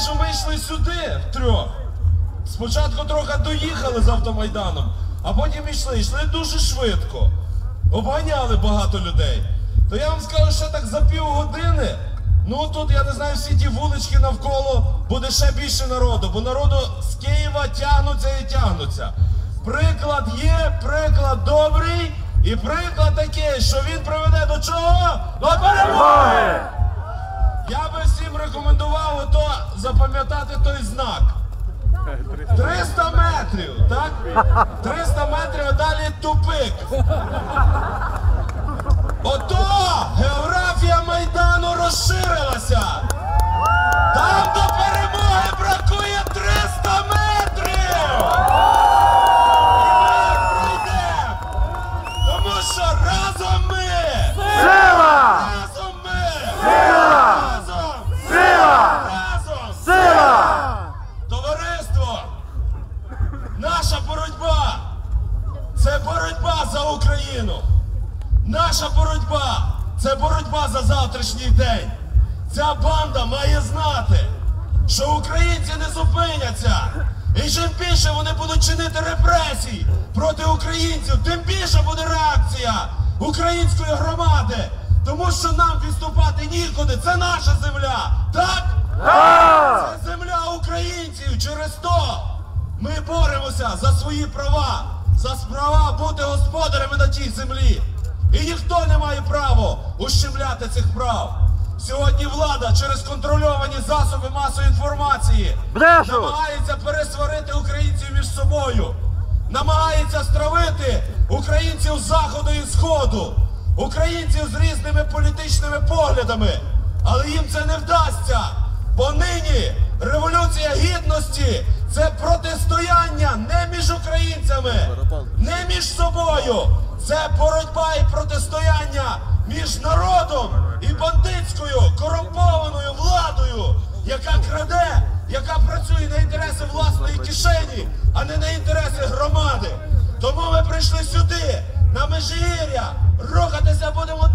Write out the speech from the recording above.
кажу, ми йшли сюди втрьох. Спочатку трохи доїхали з автомайданом, а потім йшли, йшли дуже швидко. Обганяли багато людей. То я вам скажу, що так за півгодини, ну тут, я не знаю, всі ті вулички навколо буде ще більше народу, бо народу з Києва тягнуться і тягнуться. Приклад є, приклад добрий, і приклад такий, що він приведе до чого? До перемоги! Я би всім рекомендував ото запам'ятати той знак. 300 метрів, так? 300 метрів, а далі тупик. Ото географія Майдану розширилася. Наша боротьба це боротьба за Україну. Наша боротьба це боротьба за завтрашній день. Ця банда має знати, що українці не зупиняться. І чим більше вони будуть чинити репресій проти українців, тим більше буде реакція української громади. Тому що нам відступати нікуди. Це наша земля. Так! Це земля українців. Через то ми за свої права, за права бути господарями на тій землі. І ніхто не має права ущемляти цих прав. Сьогодні влада через контрольовані засоби масової інформації Брешуть! намагається пересварити українців між собою, намагається стравити українців з заходу і сходу, українців з різними політичними поглядами. Але їм це не вдасться. Бо нині революція гідності це протистояння не між українцями, не між собою. Це боротьба і протистояння між народом і бандитською корумпованою владою, яка краде, яка працює на інтереси власної кишені, а не на інтереси громади. Тому ми прийшли сюди, на Межигір'я, рухатися будемо